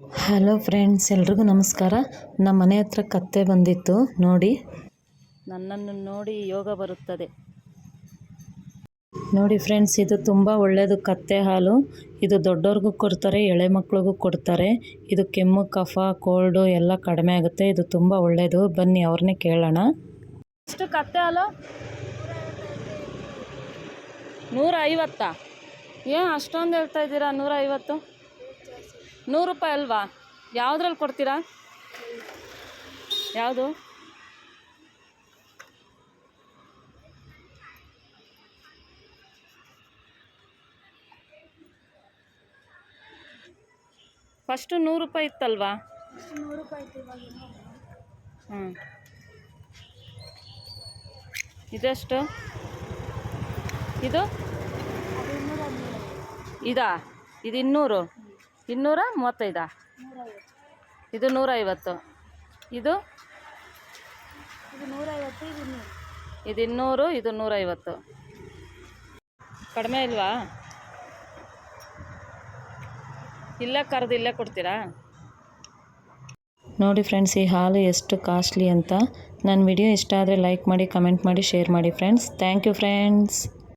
Hello friends ಎಲ್ರಿಗೂ ನಮಸ್ಕಾರ. ನಮ್ಮ ಮನೆ ಹತ್ರ ಕತ್ತೆ ಬಂದಿತ್ತು ನೋಡಿ. ನನ್ನನ್ನು ನೋಡಿ ಯೋಗ ಬರುತ್ತದೆ. ನೋಡಿ ಫ್ರೆಂಡ್ಸ್ ಇದು ತುಂಬ ಒಳ್ಳೆಯದು ಕತ್ತೆ ಹಾಲು. ಇದು ದೊಡ್ಡವ್ರಿಗೂ ಕೊಡ್ತಾರೆ ಎಳೆ ಮಕ್ಳಿಗೂ ಕೊಡ್ತಾರೆ. ಇದು ಕೆಮ್ಮು ಕಫ ಕೋಲ್ಡು ಎಲ್ಲ ಕಡಿಮೆ ಆಗುತ್ತೆ. ಇದು ತುಂಬ ಒಳ್ಳೆಯದು ಬನ್ನಿ ಅವ್ರನ್ನೇ ಕೇಳೋಣ. ಎಷ್ಟು ಕತ್ತೆ ಹಾಲು? ನೂರ ಐವತ್ತಾ ಏನು ಅಷ್ಟೊಂದು ಹೇಳ್ತಾ ಇದ್ದೀರಾ ನೂರ ಐವತ್ತು ನೂರು ರೂಪಾಯಿ ಅಲ್ವಾ? ಯಾವುದ್ರಲ್ಲಿ ಕೊಡ್ತೀರಾ? ಯಾವುದು? ಫಸ್ಟು ನೂರು ರೂಪಾಯಿ ಇತ್ತಲ್ವಾ? ಹ್ಞೂ ಇದೆಷ್ಟು? ಇದು? ಇದಾ? ಇದು ಇನ್ನೂರು? ಇನ್ನೂರ ಮೂವತ್ತೈದಾ? ಇದು ನೂರೈವತ್ತು. ಇದು? ಇದು ಇನ್ನೂರು, ಇದು ನೂರೈವತ್ತು. ಕಡಿಮೆ ಇಲ್ವಾ? ಇಲ್ಲೇ ಕರೆದು ಇಲ್ಲೇ ಕೊಡ್ತೀರಾ? ನೋಡಿ ಫ್ರೆಂಡ್ಸ್, ಈ ಹಾಲು ಎಷ್ಟು ಕಾಸ್ಟ್ಲಿ ಅಂತ. ನನ್ನ ವಿಡಿಯೋ ಇಷ್ಟ ಆದರೆ ಲೈಕ್ ಮಾಡಿ, ಕಮೆಂಟ್ ಮಾಡಿ, ಶೇರ್ ಮಾಡಿ ಫ್ರೆಂಡ್ಸ್. Thank you friends.